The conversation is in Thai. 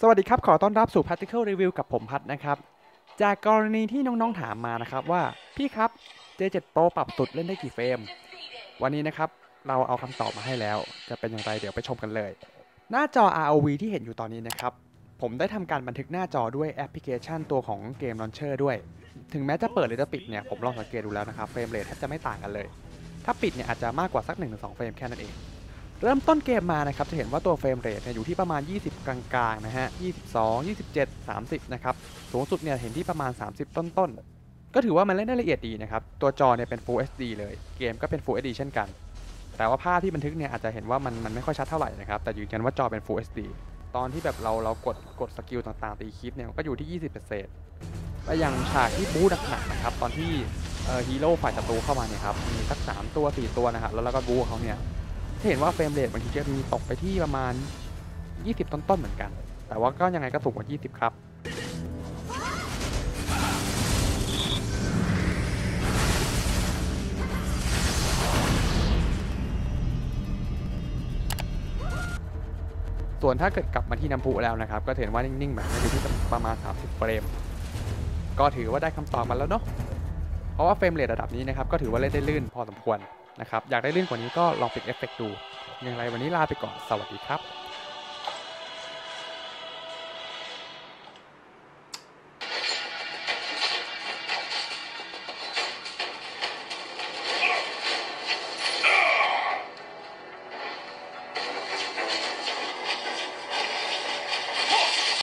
สวัสดีครับ ขอต้อนรับสู่ Particle Review กับผมพัดนะครับ จากกรณีที่น้องๆถามมานะครับว่า พี่ครับ J7 Pro ปรับสุดเล่นได้กี่เฟรม วันนี้นะครับ เราเอาคำตอบมาให้แล้ว จะเป็นอย่างไรเดี๋ยวไปชมกันเลย หน้าจอ ROV ที่เห็นอยู่ตอนนี้นะครับ ผมได้ทำการบันทึกหน้าจอด้วยแอปพลิเคชันตัวของเกม Launcher ด้วย ถึงแม้จะเปิดหรือจะปิดเนี่ย ผมลองสังเกตดูแล้วนะครับ เฟรมเรทแทบจะไม่ต่างกันเลย ถ้าปิดเนี่ยอาจจะมากกว่าสัก1-2เฟรมแค่นั้นเอง เริ่มต้นเกมมานะครับจะเห็นว่าตัวเฟรมเรทอยู่ที่ประมาณ 20 กลางๆนะฮะ 22 27 30 นะครับ สูงสุดเนี่ยเห็นที่ประมาณ 30 ต้นๆ ก็ถือว่ามันเล่นได้ละเอียดดีนะครับ ตัวจอเนี่ยเป็น Full HD เลย เกมก็เป็น Full HD เช่นกัน แต่ว่าภาพที่บันทึกเนี่ยอาจจะเห็นว่ามันมันไม่ค่อยชัดเท่าไหร่นะครับ แต่ยืนยันว่าจอเป็น Full HD ตอนที่แบบเราเรากดกดสกิลต่างๆตีคลิปเนี่ยก็อยู่ที่ 20%และอย่างฉากที่บู๊หนักๆนะครับตอนที่ฮีโร่ฝ่ายศัตรูเข้ามาเนี่ยครับมีสัก 3 ตัว 4 ตัวนะครับแล้วเราก็บู๊เขาเนี่ย เห็นว่าเฟรมเรทบางทีจะมีตกไปที่ประมาณ 20 ต้นๆเหมือนกัน แต่ว่าก็ยังไงก็สูงกว่า 20 ครับส่วนถ้าเกิดกลับมาที่น้ำพุแล้วนะครับ ก็เห็นว่านิ่งๆแบบนี้ที่ประมาณ 30 เฟรม ก็ถือว่าได้คำตอบมาแล้วเนาะเพราะว่าเฟรมเรทระดับนี้นะครับ ก็ถือว่าเล่นได้ลื่นพอสมควร นะครับ อยากได้ลื่นกว่านี้ก็ลองปิดเอฟเฟกต์ดู อย่างไรวันนี้ลาไปก่อน สวัสดีครับ